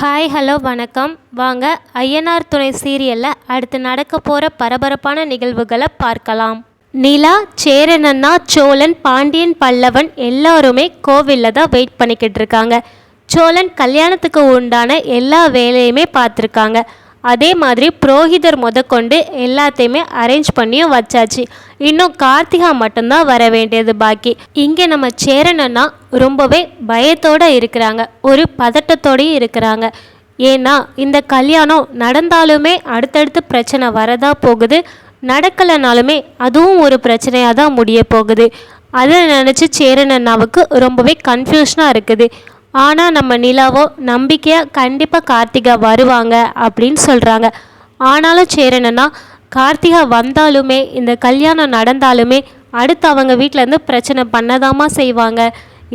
Hi hello வணக்கம். வாங்க ஐயனார் துணை சீரியலில் அடுத்து நடக்க போகிற பரபரப்பான நிகழ்வுகளை பார்க்கலாம். நிலா சேரனண்ணா சோழன் பாண்டியன் பல்லவன் எல்லாருமே கோவிலில் தான் வெயிட் பண்ணிக்கிட்டு இருக்காங்க. சோழன் கல்யாணத்துக்கு உண்டான எல்லா வேலையுமே பார்த்துருக்காங்க. அதே மாதிரி புரோகிதர் முதற்கொண்டு எல்லாத்தையுமே அரேஞ்ச் பண்ணியும் வச்சாச்சு. இன்னும் கார்த்திகா மட்டும்தான் வர வேண்டியது பாக்கி. இங்கே நம்ம சேரனன்னா ரொம்பவே பயத்தோடு இருக்கிறாங்க. ஒரு பதட்டத்தோடையும் இருக்கிறாங்க. ஏன்னா இந்த கல்யாணம் நடந்தாலுமே அடுத்தடுத்து பிரச்சனை வரதா போகுது. நடக்கலைனாலுமே அதுவும் ஒரு பிரச்சனையாக தான் முடிய போகுது. அதை நினச்சி சேரனண்ணாவுக்கு ரொம்பவே கன்ஃபியூஷனாக இருக்குது. ஆனால் நம்ம நிலாவோ நம்பிக்கையாக கண்டிப்பாக கார்த்திகா வருவாங்க அப்படின்னு சொல்கிறாங்க ஆனாலும் சேரணுன்னா கார்த்திகா வந்தாலுமே இந்த கல்யாணம் நடந்தாலுமே அடுத்து அவங்க வீட்டிலேருந்து பிரச்சனை பண்ணதாமா செய்வாங்க.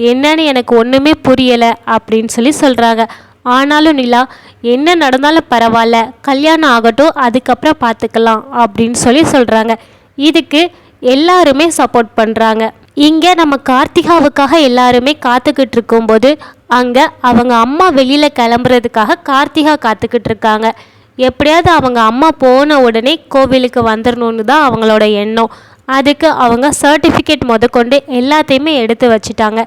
என்னன்னு எனக்கு ஒன்றுமே புரியலை அப்படின்னு சொல்லி சொல்கிறாங்க ஆனாலும் நிலா என்ன நடந்தாலும் பரவாயில்ல கல்யாணம் ஆகட்டும் அதுக்கப்புறம் பார்த்துக்கலாம் அப்படின்னு சொல்லி சொல்கிறாங்க இதுக்கு எல்லாருமே சப்போர்ட் பண்ணுறாங்க இங்கே நம்ம கார்த்திகாவுக்காக எல்லாருமே காத்துக்கிட்டு இருக்கும்போது அங்கே அவங்க அம்மா வெளியில் கிளம்புறதுக்காக கார்த்திகா காத்துக்கிட்டு இருக்காங்க. எப்படியாவது அவங்க அம்மா போன உடனே கோவிலுக்கு வந்துடணுன்னு தான் அவங்களோட எண்ணம். அதுக்கு அவங்க சர்டிஃபிகேட் முதற்கொண்டு எல்லாத்தையுமே எடுத்து வச்சுட்டாங்க.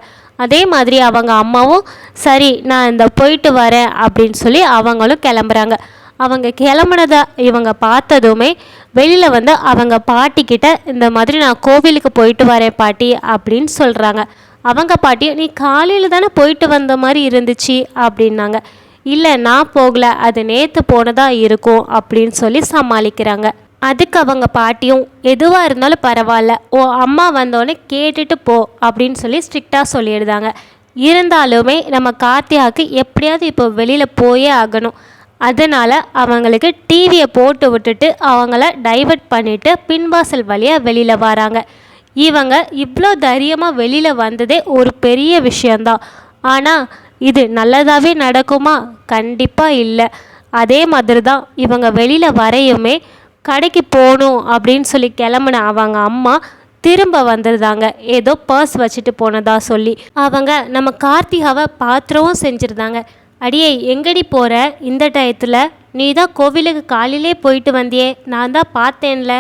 அதே மாதிரி அவங்க அம்மாவும் சரி நான் இந்த போயிட்டு வரேன் அப்படின்னு சொல்லி அவங்களும் கிளம்புறாங்க. அவங்க கிளம்புனதை இவங்க பார்த்ததுமே வெளியில் வந்து அவங்க பாட்டிக்கிட்ட இந்த மாதிரி நான் கோவிலுக்கு போயிட்டு வரேன் பாட்டி அப்படின்னு சொல்கிறாங்க அவங்க பாட்டி நீ காலையில் தானே போயிட்டு வந்த மாதிரி இருந்துச்சு? அப்படின்னாங்க. இல்லை நான் போகலை. அது நேற்று போனதாக இருக்கும் அப்படின்னு சொல்லி சமாளிக்கிறாங்க. அதுக்கு அவங்க பாட்டியும் எதுவாக இருந்தாலும் பரவாயில்ல. ஓ அம்மா வந்தோடனே கேட்டுட்டு போ அப்படின்னு சொல்லி ஸ்ட்ரிக்டாக சொல்லிடுதாங்க இருந்தாலுமே நம்ம கார்த்தியாவுக்கு எப்படியாவது இப்போ வெளியில் போயே ஆகணும். அதனால் அவங்களுக்கு டிவியை போட்டு விட்டுட்டு அவங்கள டைவர்ட் பண்ணிவிட்டு பின்வாசல் வழியாக வெளியில் வராங்க. இவங்க இவ்வளோ தைரியமாக வெளியில் வந்ததே ஒரு பெரிய விஷயந்தான் ஆனால் இது நல்லதாகவே நடக்குமா? கண்டிப்பாக இல்லை. அதே மாதிரி தான் இவங்க வெளியில் வரையுமே கடைக்கு போகணும் அப்படின்னு சொல்லி கிளம்புன அவங்க அம்மா திரும்ப வந்துருந்தாங்க. ஏதோ பர்ஸ் வச்சுட்டு போனதா சொல்லி. அவங்க நம்ம கார்த்திகாவை பாத்திரவும் செஞ்சுருந்தாங்க. அடியே எங்கடி போகிற இந்த டயத்தில். நீ தான் கோவிலுக்கு காலையிலே போயிட்டு வந்தியே. நான் தான் பார்த்தேன்ல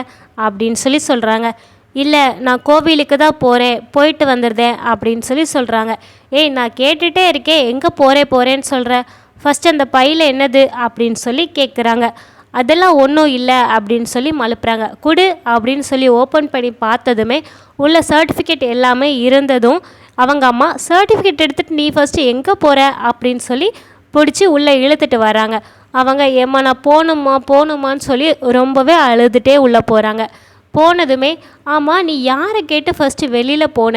அப்படின்னு சொல்லி சொல்கிறாங்க இல்லை நான் கோவிலுக்கு தான் போகிறேன் போயிட்டு வந்துடுதேன் அப்படின்னு சொல்லி சொல்கிறாங்க ஏய் நான் கேட்டுகிட்டே இருக்கேன் எங்கே போகிறேன் போகிறேன்னு சொல்கிறேன் ஃபஸ்ட் அந்த பையில் என்னது? அப்படின்னு சொல்லி கேட்குறாங்க அதெல்லாம் ஒன்றும் இல்லை அப்படின்னு சொல்லி மலுப்புறாங்க குடு அப்படின்னு சொல்லி ஓப்பன் பண்ணி பார்த்ததுமே உள்ள சர்டிஃபிகேட் எல்லாமே இருந்ததும் அவங்க அம்மா சர்டிஃபிகேட் எடுத்துகிட்டு நீ ஃபஸ்ட்டு எங்கே போகிற அப்படின்னு சொல்லி பிடிச்சி உள்ளே இழுத்துட்டு வராங்க அவங்க ஏம்மா நான் போகணுமா போகணுமான்னு சொல்லி ரொம்பவே அழுதுகிட்டே உள்ளே போகிறாங்க போனதுமே ஆமாம் நீ யாரை கேட்டு ஃபஸ்ட்டு வெளியில் போன?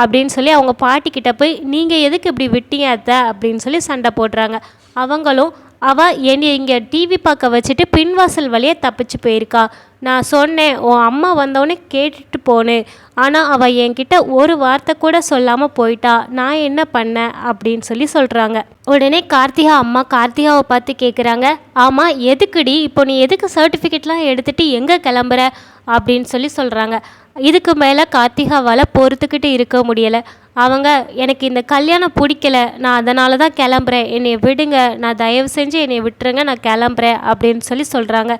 அப்படின்னு சொல்லி அவங்க பாட்டிக்கிட்ட போய் நீங்கள் எதுக்கு இப்படி விட்டீங்க அத்தை? அப்படின்னு சொல்லி சண்டை போடுறாங்க. அவங்களும் அவள் என்னை இங்கே டிவி பார்க்க வச்சுட்டு பின்வாசல் வழியாக தப்பிச்சு போயிருக்கா. நான் சொன்னேன் உன் அம்மா வந்தவொடனே கேட்டுட்டு போனேன் ஆனால் அவள் என்கிட்ட ஒரு வார்த்தை கூட சொல்லாமல் போயிட்டா. நான் என்ன பண்ணேன்? அப்படின்னு சொல்லி சொல்கிறாங்க உடனே கார்த்திகா அம்மா கார்த்திகாவை பார்த்து கேட்குறாங்க ஆமாம் எதுக்குடி? இப்போ நீ எதுக்கு சர்டிஃபிகேட்லாம் எடுத்துகிட்டு எங்கே கிளம்புற? அப்படின்னு சொல்லி சொல்கிறாங்க இதுக்கு மேலே கார்த்திகாவால் பொறுத்துக்கிட்டு இருக்க முடியலை. அவங்க எனக்கு இந்த கல்யாணம் பிடிக்கல. நான் அதனால தான் கிளம்புறேன். என்னை விடுங்க. நான் தயவு செஞ்சு என்னை விட்டுருங்க. நான் கிளம்புறேன் அப்படின்னு சொல்லி சொல்கிறாங்க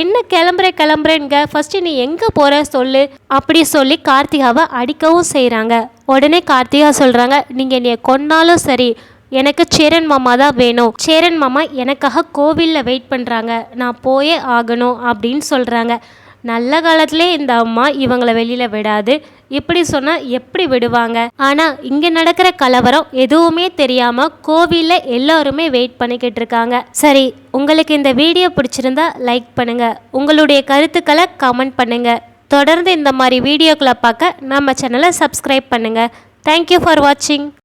என்ன கிளம்புற கிளம்புறேங்க ஃபஸ்ட்டு நீ எங்கே போகிற சொல்லு. அப்படி சொல்லி கார்த்திகாவை அடிக்கவும் செய்கிறாங்க உடனே கார்த்திகா சொல்கிறாங்க நீங்கள் என்னைய கொன்னாலும் சரி எனக்கு சேரன் மாமா தான் வேணும். சேரன் மாமா எனக்காக கோவிலில் வெயிட் பண்ணுறாங்க நான் போயே ஆகணும் அப்படின்னு சொல்கிறாங்க நல்ல காலத்திலே இந்த அம்மா இவங்களை வெளியில் விடாது. இப்படி சொன்னால் எப்படி விடுவாங்க? ஆனால் இங்கே நடக்கிற கலவரம் எதுவுமே தெரியாமல் கோவிலில் எல்லாருமே வெயிட் பண்ணிக்கிட்டு இருக்காங்க. சரி உங்களுக்கு இந்த வீடியோ பிடிச்சிருந்தா லைக் பண்ணுங்கள் உங்களுடைய கருத்துக்களை கமெண்ட் பண்ணுங்கள் தொடர்ந்து இந்த மாதிரி வீடியோக்களை பார்க்க நம்ம சேனலை சப்ஸ்கிரைப் பண்ணுங்கள் தேங்க்யூ ஃபார் வாட்சிங்